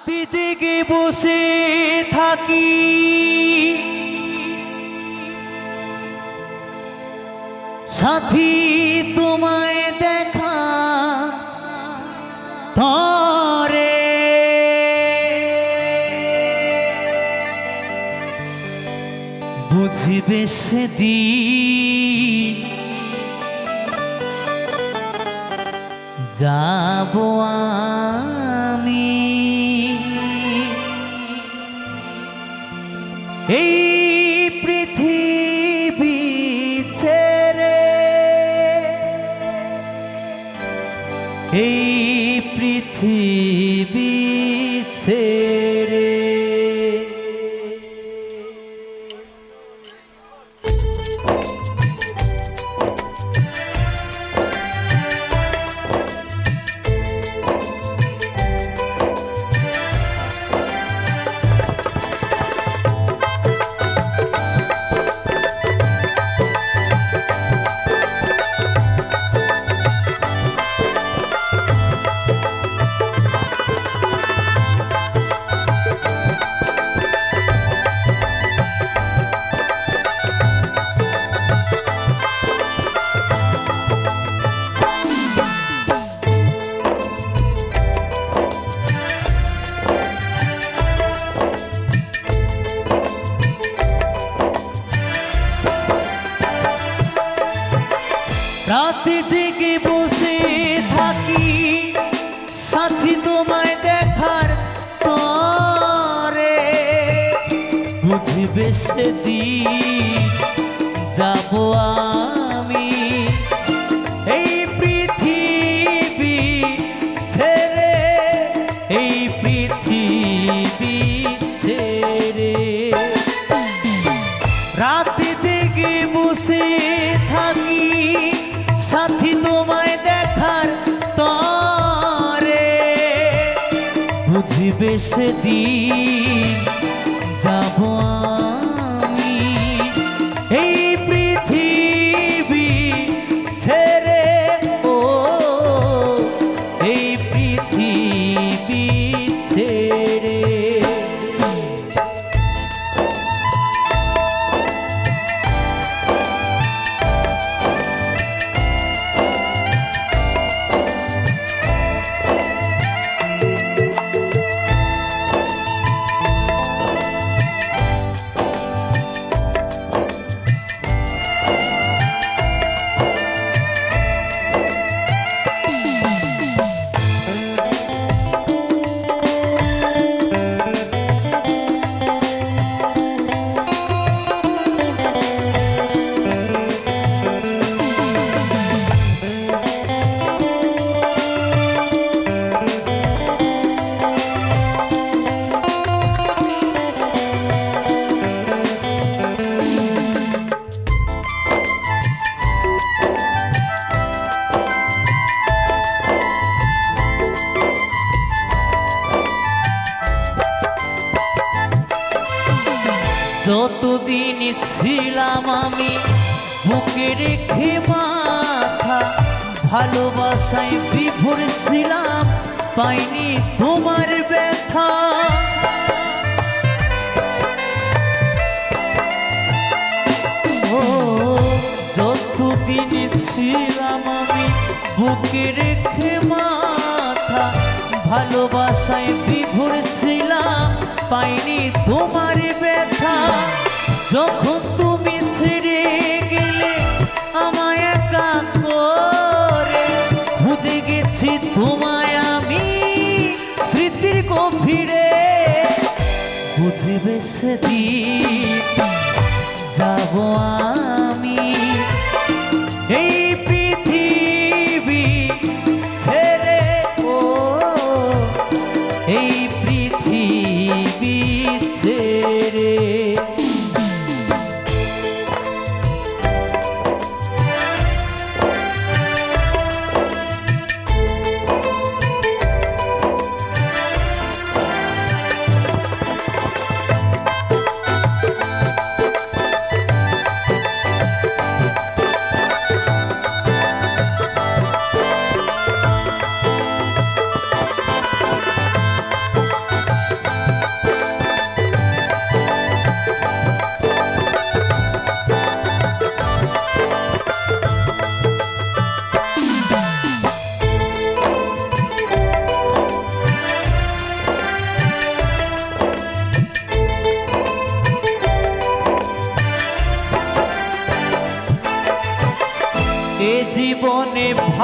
রাতে জেগে বসে থাকি। সাথী তোমায় দেখা তরে বুঝবে সেদিন যাব আমি। এই বুঝবে সেদিন যাব আমি। এই পৃথিবী ছেড়ে, এই পৃথিবী ছেড়ে। রাতে জেগে বসে থাকি, সাথী তোমায় দেখার তরে। বুঝবে সেদিন যাব আমি যতদিন ছিলাম আমি বুকে রেখে মাথা ভালোবাসায় বিভোর ছিলাম, পাইনি তোমার ব্যথা। যতদিন ছিলাম আমি বুকে রেখে মাথা ভালোবাসায় বিভোর ছিলাম, পাইনি তোমার যখন তুমি ছেড়ে গেলে আমায় একা করে খুঁজে গেছি তোমায় আমি স্মৃতির গভীরে বুঝবে সেদিন যাব আমি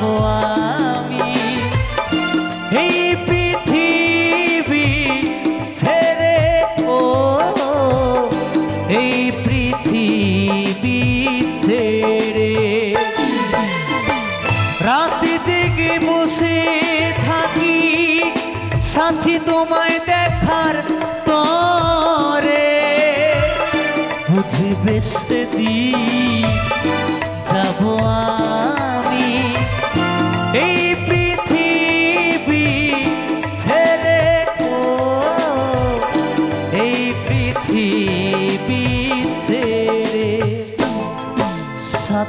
যাব